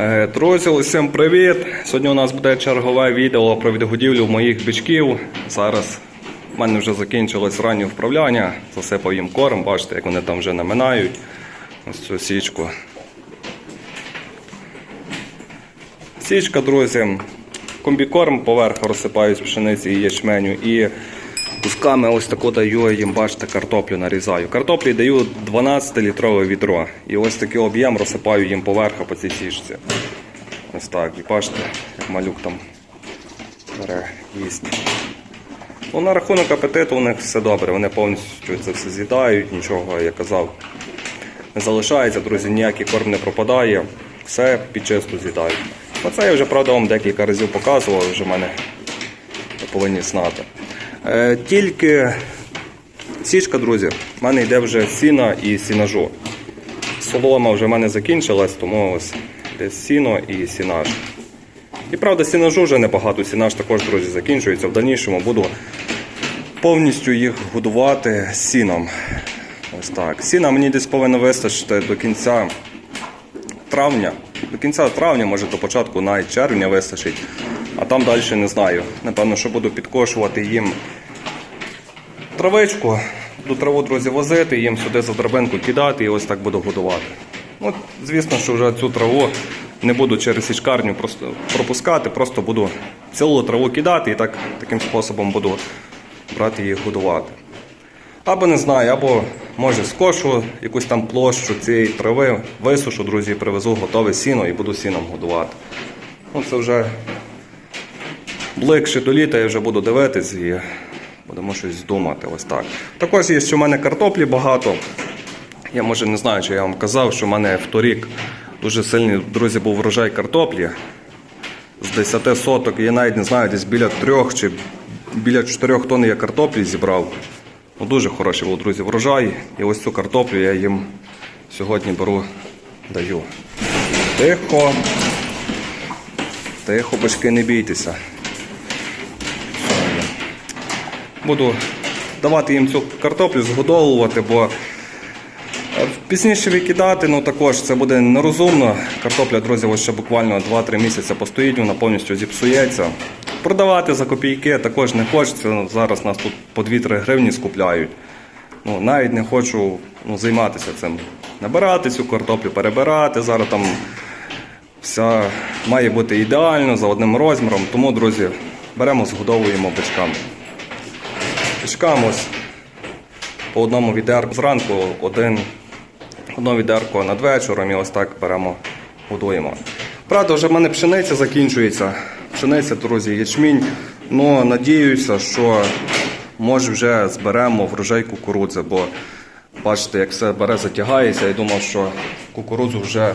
Е, Друзі, усім привіт! Сьогодні у нас буде чергове відео про відгодівлю моїх бичків. Зараз в мене вже закінчилось раннє вправляння, засипав їм корм, бачите, як вони там вже наминають. Ось цю січку. Січка, друзі, комбікорм поверх розсипаю пшениці і ячменю і кусками ось таку даю їм, бачите, картоплю нарізаю. Картоплі даю 12-літрове відро. І ось такий об'єм розсипаю їм поверху по цій січці. Ось так. І бачите, як малюк там бере їсть. Ну, на рахунок апетиту у них все добре, вони повністю це все з'їдають, нічого, я казав, не залишається, друзі, ніякий корм не пропадає, все під чисту з'їдають. Оце я вже правда вам декілька разів показував, вже в мене ви повинні знати. Е, тільки січка, друзі, в мене йде вже сіна і сінажу. Солома вже в мене закінчилась, тому ось десь сіно і сінаж. І правда, сінажу вже небагато, сінаж також, друзі, закінчується. В дальнішому буду повністю їх годувати сіном. Ось так. Сіна мені десь повинно вистачити до кінця травня. До кінця травня, може до початку навіть червня вистачить. А там далі не знаю. Напевно, що буду підкошувати їм травичку. Буду траву, друзі, возити, їм сюди за драбинку кидати і ось так буду годувати. Ну, звісно, що вже цю траву не буду через січкарню просто пропускати, просто буду цілу траву кидати і так, таким способом буду брати її годувати. Або не знаю, або може скошу якусь там площу цієї трави, висушу, друзі, привезу готове сіно і буду сіном годувати. Ну, це вже ближче до літа я вже буду дивитись і будемо щось думати. Ось так. Також є, що в мене картоплі багато. Я може не знаю, чи я вам казав, що в мене вторік дуже сильний, друзі, був врожай картоплі. З 10 соток, я навіть не знаю, десь біля 3 чи біля 4 тонн я картоплі зібрав. Ну, дуже хороший був, друзі, врожай. І ось цю картоплю я їм сьогодні беру, даю. Тихо. Тихо, бачки, не бійтеся. Буду давати їм цю картоплю, згодовувати, бо е, пізніше викидати, ну також це буде нерозумно. Картопля, друзі, ось ще буквально 2-3 місяці постоїть, вона повністю зіпсується. Продавати за копійки також не хочеться. Зараз нас тут по 2-3 гривні скупляють. Ну, навіть не хочу ну, займатися цим. Набирати цю картоплю, перебирати. Зараз там все має бути ідеально за одним розміром. Тому, друзі, беремо, згодовуємо бичками. Бичкам ось по одному відерку зранку, один, одно відерко над вечором і ось так беремо, годуємо. Правда, вже в мене пшениця закінчується. Пшениця, друзі, ячмінь. Ну, надіюся, що може вже зберемо врожай кукурудзи, бо бачите, як все бере, затягається. Я думав, що кукурудзу вже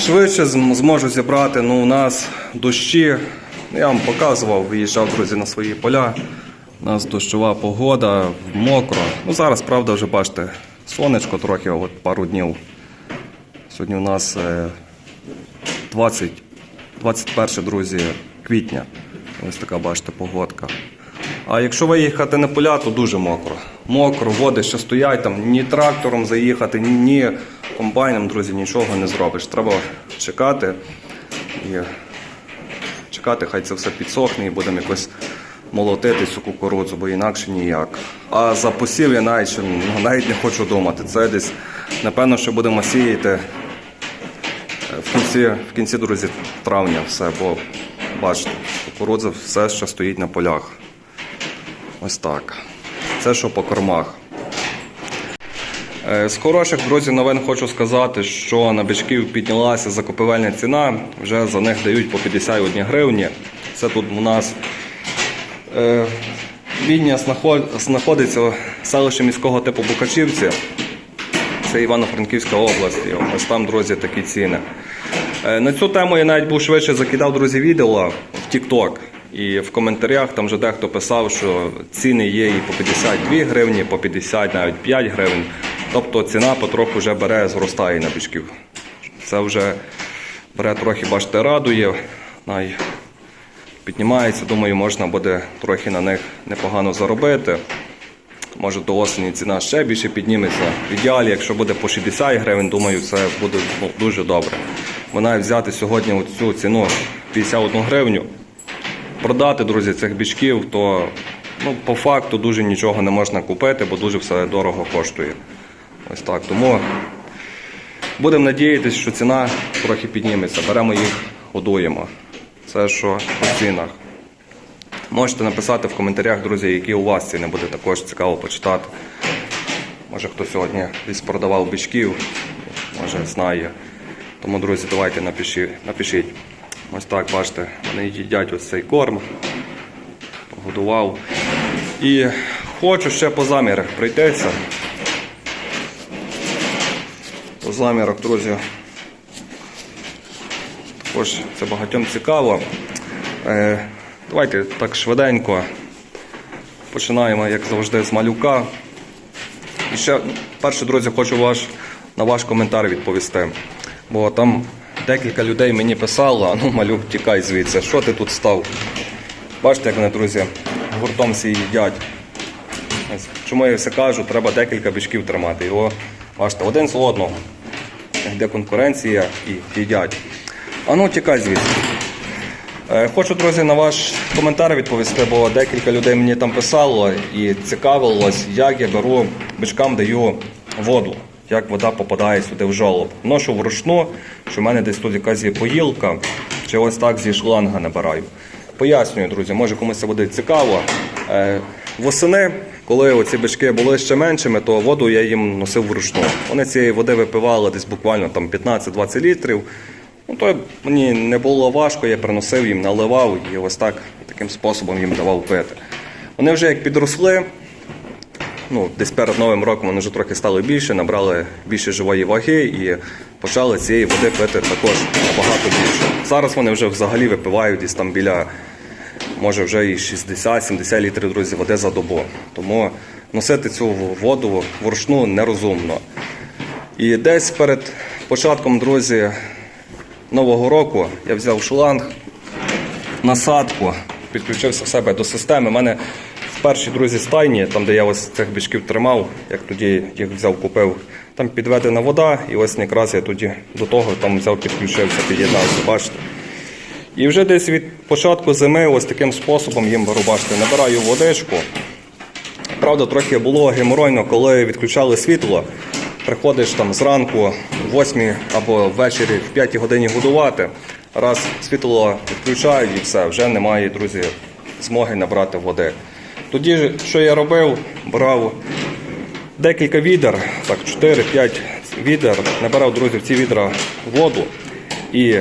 швидше зможу зібрати. Ну, у нас дощі. Я вам показував, виїжджав, друзі, на свої поля. У нас дощова погода, мокро. Ну, зараз, правда, вже бачите, сонечко трохи, от пару днів. Сьогодні у нас е, 20, 21, друзі, квітня. Ось така, бачите, погодка. А якщо виїхати на поля, то дуже мокро. Мокро, води ще стоять, там ні трактором заїхати, ні комбайном, друзі, нічого не зробиш. Треба чекати і чекати, хай це все підсохне і будемо якось молотити цю кукурудзу, бо інакше ніяк. А за посів я навіть, ну, навіть не хочу думати. Це десь, напевно, що будемо сіяти в кінці, в кінці, друзі, травня все, бо бачите, кукурудза все ще стоїть на полях. Ось так. Це що по кормах. Е, З хороших, друзі, новин хочу сказати, що на бичків піднялася закупівельна ціна. Вже за них дають по 51 гривні. Це тут у нас е, Відня знаходиться в селищі міського типу Букачівці. Це Івано-Франківська область. Ось там, друзі, такі ціни. Е, На цю тему я навіть був швидше закидав, друзі, відео в TikTok. І в коментарях там вже дехто писав, що ціни є і по 52 гривні, по 50, навіть 5 гривень. Тобто ціна потроху вже бере, зростає на бичків. Це вже бере трохи, бачите, радує. Піднімається, думаю, можна буде трохи на них непогано заробити. Може до осені ціна ще більше підніметься. В ідеалі, якщо буде по 60 гривень, думаю, це буде ну, дуже добре. вона взяти сьогодні цю ціну 51 гривню, продати, друзі, цих бічків, то ну, по факту дуже нічого не можна купити, бо дуже все дорого коштує. Ось так. Тому будемо надіятися, що ціна трохи підніметься. Беремо їх, годуємо. Це що по цінах. Можете написати в коментарях, друзі, які у вас ціни буде також цікаво почитати. Може хто сьогодні десь продавав бичків, може знає. Тому, друзі, давайте напишіть. напишіть. Ось так, бачите, вони їдять ось цей корм. Погодував. І хочу ще по замірах пройтися. По замірах, друзі. Також це багатьом цікаво. Е, давайте так швиденько. Починаємо, як завжди, з малюка. І ще, перше, друзі, хочу ваш, на ваш коментар відповісти. Бо там декілька людей мені писало, а ну малюк, тікай звідси, що ти тут став? Бачите, як вони, друзі, гуртом всі їдять. Чому я все кажу, треба декілька бичків тримати. Його, бачите, один з одного. Йде конкуренція і їдять. А ну тікай звідси. Е, Хочу, друзі, на ваш коментар відповісти, бо декілька людей мені там писало і цікавилось, як я беру бичкам даю воду, як вода попадає сюди в жолоб. Ношу вручну, що в мене десь тут якась є поїлка, чи ось так зі шланга набираю. Пояснюю, друзі, може комусь це буде цікаво. Е, Восени, коли оці бички були ще меншими, то воду я їм носив вручну. Вони цієї води випивали десь буквально там 15-20 літрів. Ну, то мені не було важко, я приносив їм, наливав і ось так таким способом їм давав пити. Вони вже як підросли, ну, десь перед Новим роком вони вже трохи стали більше, набрали більше живої ваги і почали цієї води пити також набагато більше. Зараз вони вже взагалі випивають десь там біля, може вже і 60-70 літрів друзі, води за добу. Тому носити цю воду вручну нерозумно. І десь перед початком, друзі, Нового року я взяв шланг, насадку, підключився в себе до системи. У мене в першій друзі стайні, там де я ось цих бичків тримав, як тоді їх взяв, купив, там підведена вода, і ось якраз я тоді до того там взяв, підключився, під'єднався, бачите. І вже десь від початку зими ось таким способом їм бачите, набираю водичку. Правда, трохи було геморойно, коли відключали світло. Приходиш там зранку, в 8 або ввечері в 5 годині годувати. Раз світло відключають і все, вже немає, друзі, змоги набрати води. Тоді, що я робив, брав декілька відер, так, 4-5 відер, набирав, друзі, в ці відра воду. І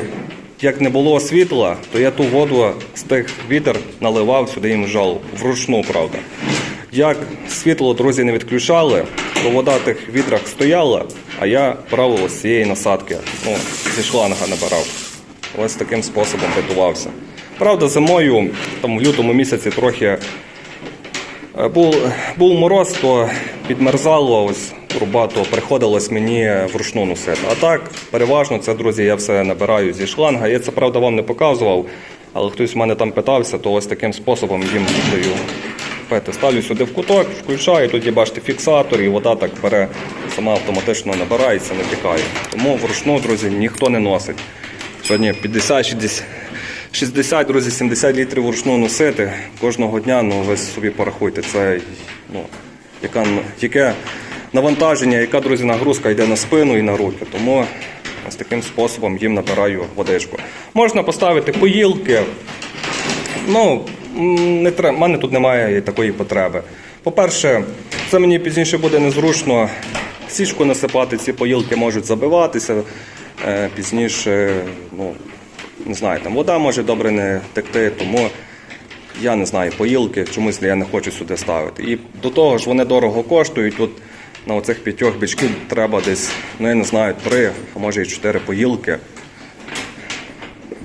як не було світла, то я ту воду з тих відер наливав сюди їм жал, вручну, правда. Як світло, друзі, не відключали, то вода в тих відрах стояла, а я ось з цієї насадки, ну, зі шланга набирав. Ось таким способом рятувався. Правда, зимою, там в лютому місяці трохи е, був, був мороз, то підмерзало ось труба, то приходилось мені вручну носити. А так, переважно, це, друзі, я все набираю зі шланга. Я це, правда, вам не показував, але хтось в мене там питався, то ось таким способом їм даю пити. Ставлю сюди в куток, включаю, тоді бачите фіксатор, і вода так бере, сама автоматично набирається, не тікає. Тому вручну, друзі, ніхто не носить. Сьогодні 50, 60, 60, друзі, 70 літрів вручну носити кожного дня, ну ви собі порахуйте, це ну, яка, яке навантаження, яка, друзі, нагрузка йде на спину і на руки. Тому ось таким способом їм набираю водичку. Можна поставити поїлки, Ну, не треба, мене тут немає такої потреби. По-перше, це мені пізніше буде незручно січку насипати, ці поїлки можуть забиватися. Е, Пізніше, ну, не знаю, там вода може добре не текти, тому я не знаю, поїлки чомусь я не хочу сюди ставити. І до того ж вони дорого коштують. Тут на оцих п'ятьох бичків треба десь, ну я не знаю, три, а може і чотири поїлки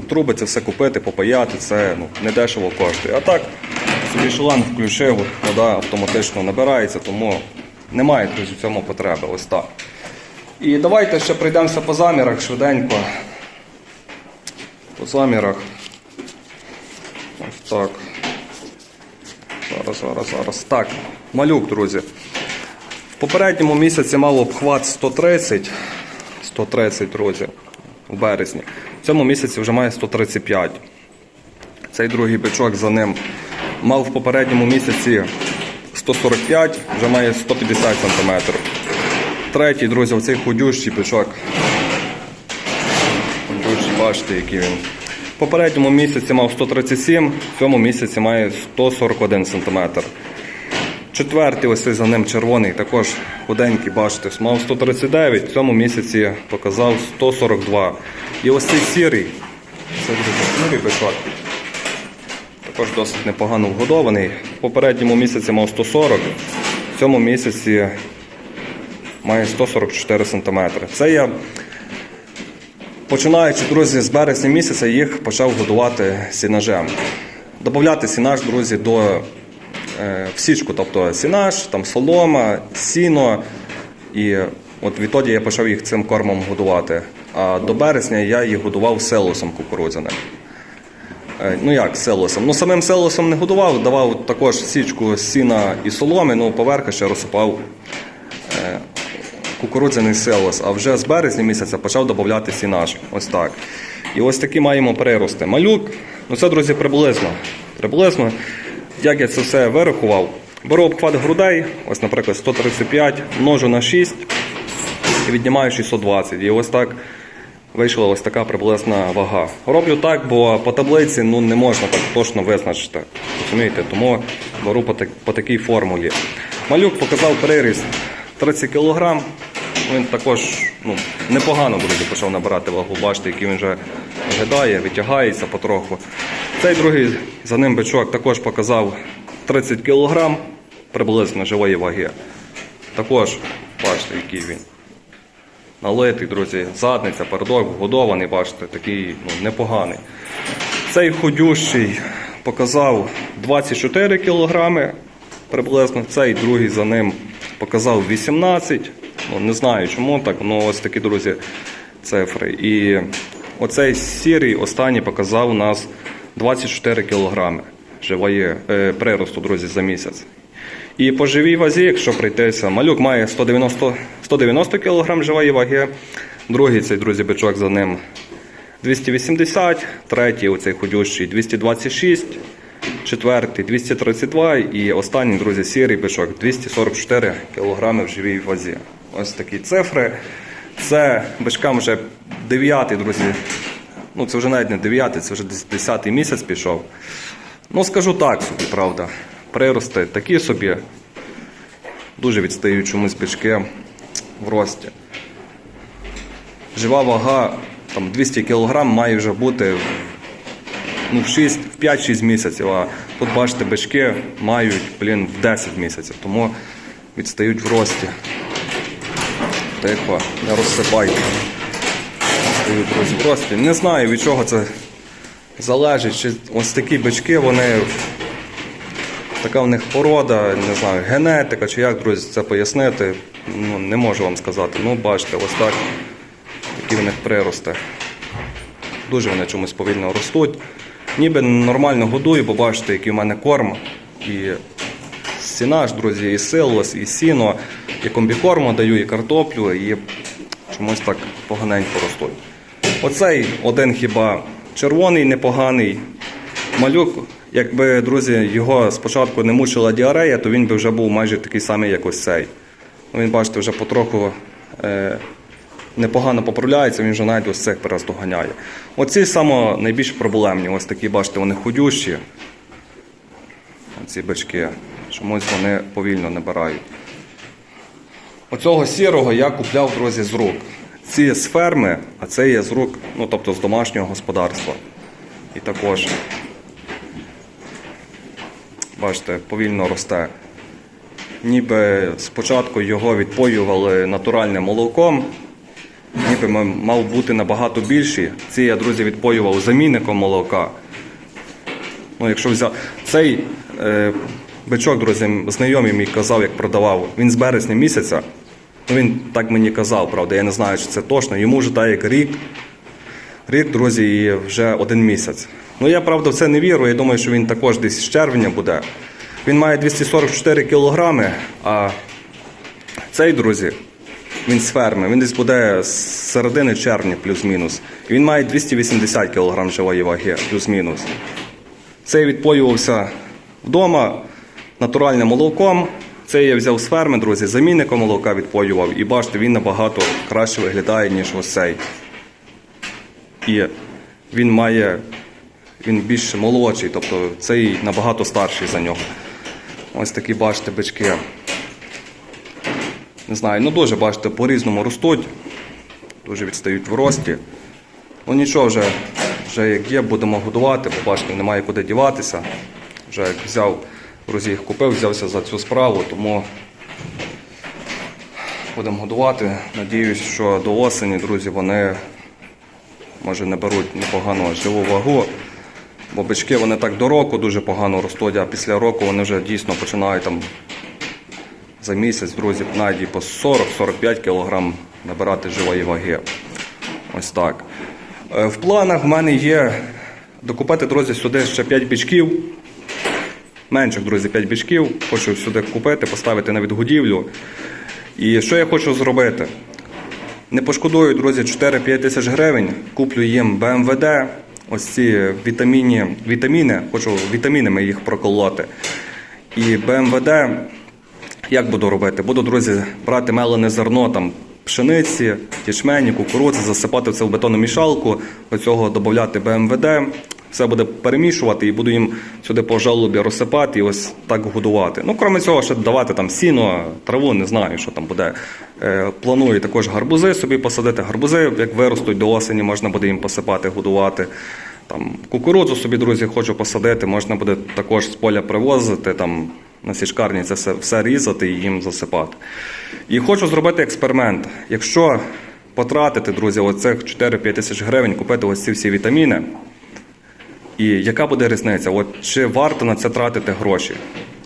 труби це все купити, попаяти, це ну, не дешево коштує. А так, собі шланг включив, вода автоматично набирається, тому немає друзі, в цьому потреби. Ось так. І давайте ще пройдемося по замірах швиденько. По замірах. Ось так. Зараз, зараз, зараз. Так, малюк, друзі. В попередньому місяці мав обхват 130. 130, друзі. у березні. В цьому місяці вже має 135. Цей другий бичок за ним мав в попередньому місяці 145, вже має 150 см. Третій, друзі, оцей худющий бичок. Худющий, бачите, який він. В попередньому місяці мав 137, в цьому місяці має 141 см. Четвертий, ось за ним червоний, також худенький, бачите, мав 139, в цьому місяці показав 142. І ось цей сірий, це дуже сірий бичок. Також досить непогано вгодований. В попередньому місяці мав 140, в цьому місяці має 144 см. Це я, починаючи, друзі, з березня місяця їх почав годувати сінажем. Добавляти сінаж, друзі, до в січку, тобто сінаж, там солома, сіно. І от відтоді я почав їх цим кормом годувати. А до березня я їх годував селосом кукурудзяним. Е, Ну як селосом? Ну самим селосом не годував, давав також січку сіна і соломи, ну поверху ще розсипав е, кукурудзяний селос. А вже з березня місяця почав додати сінаж. Ось так. І ось такі маємо прирости. Малюк, ну це, друзі, приблизно. Приблизно, як я це все вирахував. Беру обхват грудей, ось, наприклад, 135, множу на 6 і віднімаю 620. І ось так вийшла ось така приблизна вага. Роблю так, бо по таблиці ну, не можна так точно визначити. Розумієте? Тому беру по, так- по такій формулі. Малюк показав приріст 30 кг. Він також ну, непогано друзі, почав набирати вагу. Бачите, який він вже виглядає, витягається потроху. Цей другий за ним бичок також показав 30 кг приблизно живої ваги. Також бачите, який він налитий, друзі, задниця, передок, вгодований, бачите, такий ну, непоганий. Цей ходющий показав 24 кілограми приблизно, цей другий за ним показав 18. Ну, не знаю чому так, ну ось такі, друзі, цифри. І оцей сірий останній показав нас 24 кілограми живої е, приросту, друзі, за місяць. І по живій вазі, якщо прийтися, малюк має 190, 190 кг живої ваги, другий цей друзі бичок за ним 280, третій оцей ходющий 226, четвертий 232 і останній, друзі, сірий бичок 244 кг в живій вазі. Ось такі цифри. Це бичкам вже 9, друзі. Ну, це вже навіть не 9, це вже 10 місяць пішов. Ну, скажу так собі, правда. Прирости такі собі. Дуже відстають чомусь бички в рості. Жива вага там, 200 кг має вже бути ну, в, 6, в 5-6 місяців. А тут, бачите, бички мають блін, в 10 місяців, тому відстають в рості. Тихо, не розсипайте. Друзі. Не знаю, від чого це залежить. Чи ось такі бички, вони така в них порода, не знаю, генетика чи як, друзі, це пояснити. Ну, не можу вам сказати. Ну, бачите, ось так. Такі в них прирости. Дуже вони чомусь повільно ростуть. Ніби нормально годую, бо бачите, який в мене корм. І сінаж, друзі, і силос, і сіно, і комбікорму даю, і картоплю, і чомусь так поганенько ростуть. Оцей один хіба червоний, непоганий. Малюк, якби, друзі, його спочатку не мучила діарея, то він би вже був майже такий самий, як ось цей. Ну, він, бачите, вже потроху е, непогано поправляється, він вже навіть ось цих перес доганяє. Оці саме найбільш проблемні, ось такі, бачите, вони худющі. Оці бички. Чомусь вони повільно набирають. Оцього сірого я купляв, друзі, з рук. Ці з ферми, а це є з рук, ну тобто з домашнього господарства. І також, бачите, повільно росте. Ніби спочатку його відпоювали натуральним молоком, ніби мав бути набагато більший. Ці я, друзі, відпоював замінником молока. Ну, якщо взяв цей е, бичок, друзі, знайомий мій казав, як продавав, він з березня місяця. Ну, він так мені казав, правда, я не знаю, чи це точно. Йому вже так як рік. Рік, друзі, і вже один місяць. Ну я правда в це не вірю. Я думаю, що він також десь з червня буде. Він має 244 кілограми, а цей, друзі, Він з ферми. Він десь буде з середини червня, плюс-мінус. Він має 280 кг живої ваги, плюс-мінус. Цей відпоювався вдома натуральним молоком. Цей я взяв з ферми, друзі, замінником молока відпоював. І бачите, він набагато краще виглядає, ніж ось цей. І він має, він більш молодший, тобто цей набагато старший за нього. Ось такі, бачите, бички. Не знаю, ну дуже бачите, по-різному ростуть, дуже відстають в рості. Ну нічого вже, вже як є, будемо годувати, бо бачите, немає куди діватися. Вже як взяв, друзі, їх купив, взявся за цю справу, тому будемо годувати. Надіюсь, що до осені, друзі, вони може наберуть непогану живу вагу. Бо бички вони так до року дуже погано ростуть, а після року вони вже дійсно починають там за місяць, друзі, навіть по 40-45 кг набирати живої ваги. Ось так. Е, В планах в мене є докупити, друзі, сюди ще 5 бичків. Менших, друзі, 5 бичків. Хочу сюди купити, поставити на відгодівлю. І що я хочу зробити? Не пошкодую, друзі, 4-5 тисяч гривень. Куплю їм БМВД. Ось ці вітаміні, вітаміни, хочу вітамінами їх проколоти. І БМВД, як буду робити? Буду, друзі, брати мелене зерно там пшениці, ячмені, кукурудзи, засипати це в бетономішалку, до цього додати БМВД. Все буде перемішувати і буду їм сюди по жалобі розсипати і ось так годувати. Ну, крім цього, ще давати там сіно, траву, не знаю, що там буде. Е, планую також гарбузи собі посадити. Гарбузи, як виростуть до осені, можна буде їм посипати, годувати. Там кукурудзу собі, друзі, хочу посадити, можна буде також з поля привозити, там на січкарні це все, все різати і їм засипати. І хочу зробити експеримент. Якщо потратити, друзі, оцих 4-5 тисяч гривень, купити ось ці всі вітаміни, і яка буде різниця? От чи варто на це тратити гроші?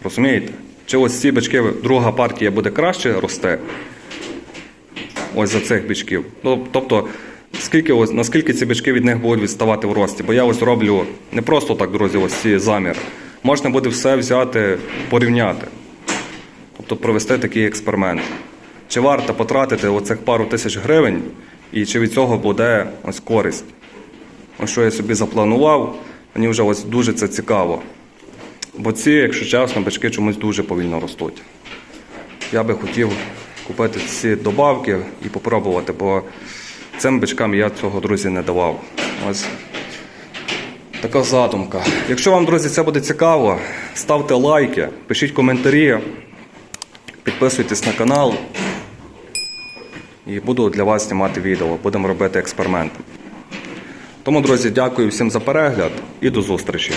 Розумієте? Чи ось ці бички, друга партія буде краще рости? Ось за цих бичків. Ну, Тобто, скільки ось, наскільки ці бички від них будуть відставати в рості? Бо я ось роблю не просто так, друзі, ось ці замір. Можна буде все взяти, порівняти. Тобто провести такий експеримент. Чи варто потратити оцих пару тисяч гривень, і чи від цього буде ось користь? Ось що я собі запланував, мені вже ось дуже це цікаво. Бо ці, якщо чесно, бички чомусь дуже повільно ростуть. Я би хотів купити ці добавки і попробувати, бо цим бичкам я цього, друзі, не давав. Ось така задумка. Якщо вам, друзі, це буде цікаво, ставте лайки, пишіть коментарі, підписуйтесь на канал. І буду для вас знімати відео. Будемо робити експерименти. Тому, друзі, дякую всім за перегляд і до зустрічі.